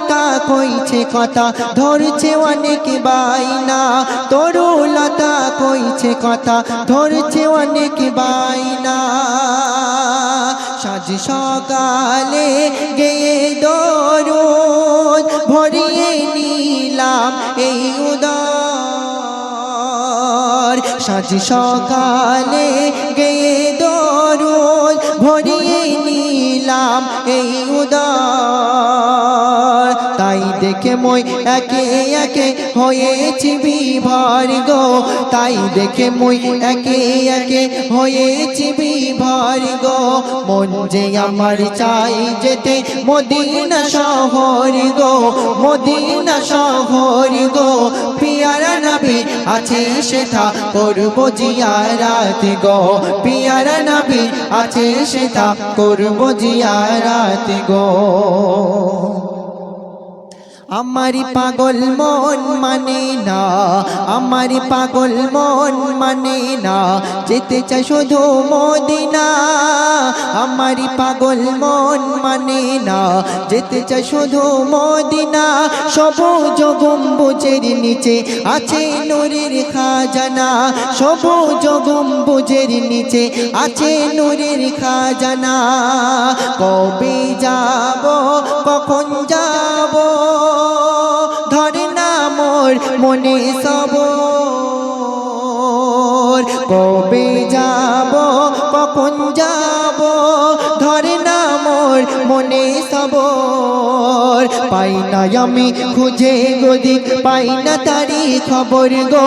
তরুলতা কইছে কথা, ধরছে অনেক বাইনা তরুলতা কইছে কথা, ধরছে অনেক বাইনা সাজ সকালে গেয়ে দরুদ ভরিয়ে নিলাম এই উদার। সাজ সকালে গেয়ে দরুদ ভরিয়ে নিলাম এই দেখে মই একে একে হয়েছি বিভার গো। তাই দেখে মই একে একে হয়েছি বিভার গো। মন যে আমার চাই যেতে মদিনা শহর গো, মদিনা শহর গো। পিয়ারা নবী আছে সেথা, করব জিয়ারাত গো। পিয়ারা নবী আছে সেথা, করব জিয়ারাত গো। আমারি পাগল মন মানে না আমারি পাগল মন মানে না যেতে চাই শুধু মদিনা। আমারি পাগল মন মানে না। যেতে চাই শুধু মদিনা, সবুজ গম্বুজের নিচে আছে নূরের খাজানা। সবুজ গম্বুজের নিচে আছে নূরের খাজানা। কবে যাব, কখন যাব? ধরে না মোর মনে সব কবে যাব সবর পাই না আমি খুঁজে গদিক পাই না তারি খবর গো।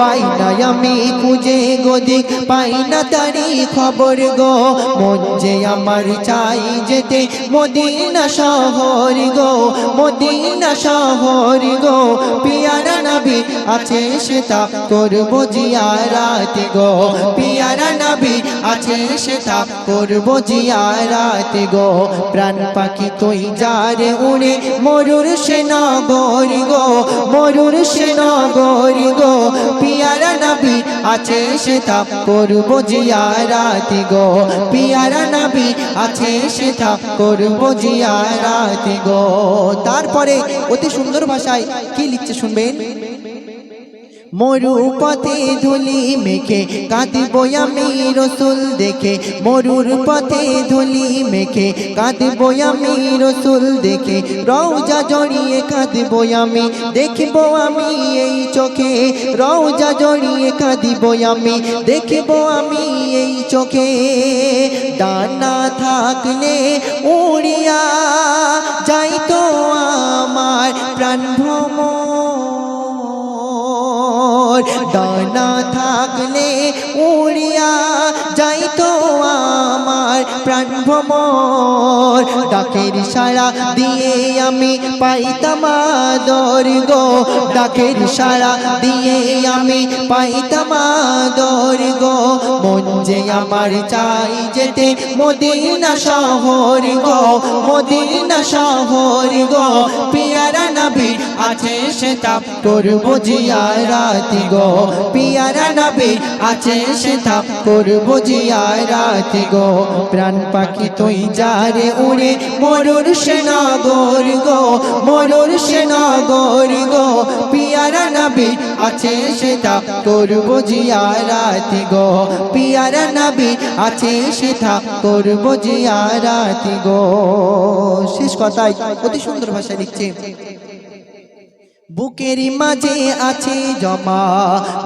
পাই না আমি খুঁজে গদিক পাই না তারি খবর গো। মন যে আমার চাই যেতে মদিনা শহর গো, মদিনা শহর গো। পিয়ারা নবী আছে সেটা করব জিয়ারাত গো। পিয়ারা নবী আছে সেটা করব জিয়ারাত গো। প্রাণ পাখি কই যারে উড়ে? মরুর সে নগর গো, মরুর সে নগর গো। পিয়ারা নবী আছে সেটা করব জিয়ারাত গো। পিয়ারা নবী আছে সেটা করব জিয়ারাত গো। তারপরে অতি সুন্দর ভাষায় কি লিখছে শুনবেন? মরু পথে ধুলি মেখে কাঁদব আমি রসুল দেখে। মরুর পথে ধুলি মেখে কাঁদব আমি রসুল দেখে। রৌজা জড়িয়ে কাঁদব আমি, দেখব আমি এই চোখে। রৌজা জড়িয়ে কাঁদব আমি, দেখব আমি এই চোখে। ডানা থাকলে উড়িয়া যাইতো আমার প্রাণ ডানা থাকলে উড়িয়া যাইতো আমার প্রাণ ভ্রমর। ডাকের সারা দিয়ে আমি পাইতাম আদর গো। ডাকের সারা দিয়ে আমি পাইতাম আদর গো। মন যে আমার চাই যেতে মদিনা শহর গো। মদিনা শহর গো। পিয়ারা নবী আছে সেটা করব জিয়ারাত গো। পিয়ারা নবী আছে সেটা করব জিয়ারাত গো। প্রাণ পাখি তুই যারে উড়ে, মরুর সেনগর গো, মরুর সেনগর গো। পিয়ারা নবী আছে সে সেটা করব জিয়ারাত গো। পিয়ারা নবী আছে সেটা করব জিয়ারাত গো। শেষ কথাই অতি সুন্দর ভাষায় লিখছে বুকের মাঝে আছে জমা,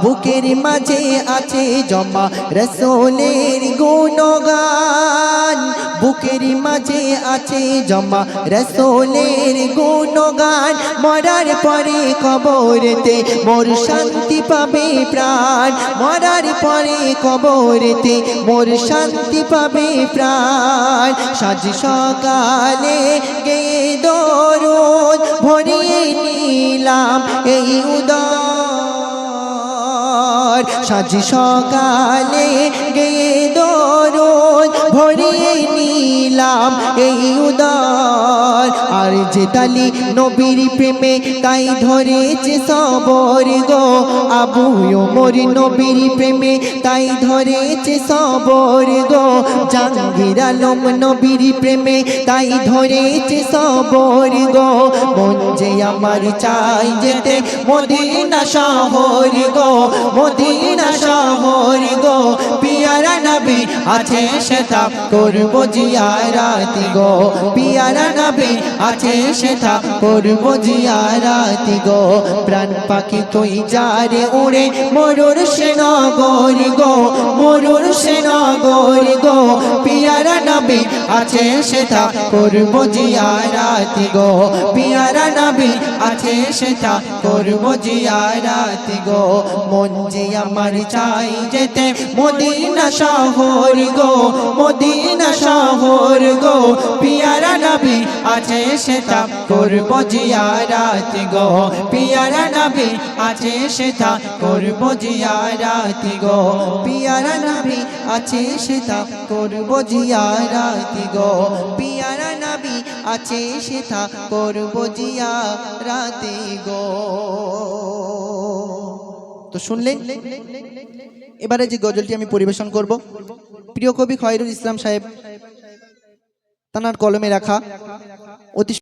বুকের মাঝে আছে জমা, রসোলের গুণগান। বুকের মাঝে আছে জমা, রসোলের গুণগান। মরার পরে কবরেতে মোর শান্তি পাবে প্রাণ। মরার পরে কবরেতে মোর শান্তি পাবে প্রাণ। সাজ সকালে গে ভরিয়ে নিলাম এই উদার। সাজ সকালে গে দরজ ভরিয়ে নিলাম এই উদার। আর যে তালি নবীর প্রেমে, তাই ধরেছে সবর গো। আবু ওমর নবীর প্রেমে, তাই ধরেছে সবর গো। জাহাঙ্গীর আলম নবীর প্রেমে, তাই ধরেছে সবর গো। মন যে আমার চাই যেতে মদিনা শহর গো, মদিনা শহর গো। পিয়ারা নবী আছে সেটা করব জিয়ারাতি গো। পিয়ারা নবী আছে সেটা করব জিয়ারাতি গো। প্রাণ পাখি তুই যারে উড়ে, মরুর সেনগর গো, মরুর সেনগর গো। পিয়ারা নবী আছে সেটা করব জিয়ারাতি গো। পিয়ারা নবী আছে সেটা করব জিয়ারাতি গো। মন যে আমার চাই যেতে মদিনা শহর গো। আছে সেটা করব জিয়ারাতি গো। পিয়ারা নবী আছে সেটা করব জিয়ারাতি গো। পিয়ারা নবী আছে সেটা করব জিয়ারাতি গো। পিয়ারা নবী আছে করব জিয়ারাতি গো। তো শুনলেন এবারে যে গজলটি আমি পরিবেশন করব, প্রিয় কবি খয়রুল ইসলাম সাহেব, তানার কলমে রাখা। অতি